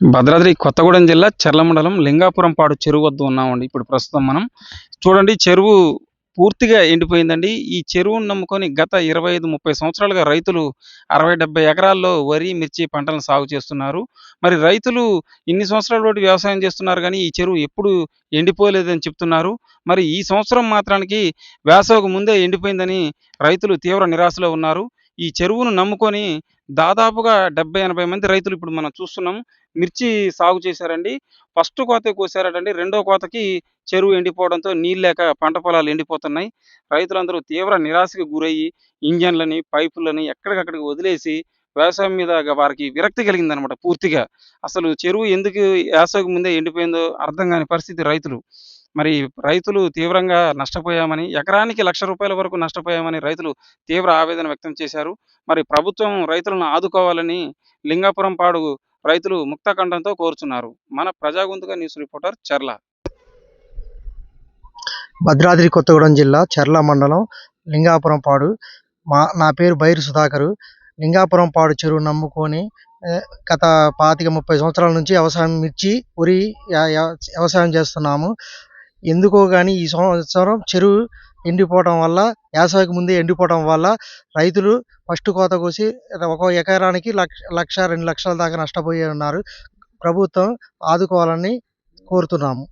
భద్రాద్రి కొత్తగూడెం జిల్లా చర్ల మండలం లింగాపురం పాడు చెరువు వద్ద ఉన్నామండి. ఇప్పుడు ప్రస్తుతం మనం చూడండి చెరువు పూర్తిగా ఎండిపోయిందండి. ఈ చెరువును నమ్ముకొని గత ఇరవై ఐదు ముప్పై సంవత్సరాలుగా రైతులు అరవై డెబ్బై ఎకరాల్లో వరి మిర్చి పంటలను సాగు చేస్తున్నారు. మరి రైతులు ఇన్ని సంవత్సరాల పాటు వ్యవసాయం చేస్తున్నారు కానీ ఈ చెరువు ఎప్పుడు ఎండిపోలేదని చెప్తున్నారు. మరి ఈ సంవత్సరం మాత్రానికి వేసవికి ముందే ఎండిపోయిందని రైతులు తీవ్ర నిరాశలో ఉన్నారు. ఈ చెరువును నమ్ముకొని దాదాపుగా డెబ్బై ఎనభై మంది రైతులు ఇప్పుడు మనం చూస్తున్నాం. మిర్చి సాగు చేశారండి. ఫస్ట్ కోత కోసారటండి. రెండో కోతకి చెరువు ఎండిపోవడంతో నీళ్ళు లేక పంట పొలాలు ఎండిపోతున్నాయి. రైతులందరూ తీవ్ర నిరాశకు గురయ్యి ఇంజన్లని పైపులని ఎక్కడికక్కడికి వదిలేసి వ్యవసాయం మీద వారికి విరక్తి కలిగిందనమాట పూర్తిగా. అసలు చెరువు ఎందుకు వేసవికి ముందే ఎండిపోయిందో అర్థం కాని పరిస్థితి రైతులు. మరి రైతులు తీవ్రంగా నష్టపోయామని ఎకరానికి లక్ష రూపాయల వరకు నష్టపోయామని రైతులు తీవ్ర ఆవేదన వ్యక్తం చేశారు. మరి ప్రభుత్వం రైతులను ఆదుకోవాలని లింగాపురం పాడు రైతులు ముక్తఖండంతో కోరుచున్నారు. మన ప్రజాగొంతుగా న్యూస్ రిపోర్టర్ చర్ల. భద్రాద్రి కొత్తగూడెం జిల్లా చర్ల మండలం లింగాపురం పాడు. మా నా పేరు బైరు సుధాకరు. లింగాపురం పాడు చెరువు నమ్ముకొని గత పాతిక ముప్పై సంవత్సరాల నుంచి వ్యవసాయం మిర్చి ఉరి వ్యవసాయం చేస్తున్నాము. ఎందుకో కానీ ఈ సంవత్సరం చెరువు ఎండిపోవడం వల్ల వేసవికి ముందే ఎండిపోవడం వల్ల రైతులు ఫస్ట్ కోత కోసి ఒక ఎకరానికి లక్ష లక్ష రెండు లక్షల దాకా నష్టపోయి ఉన్నారు. ప్రభుత్వం ఆదుకోవాలని కోరుతున్నాము.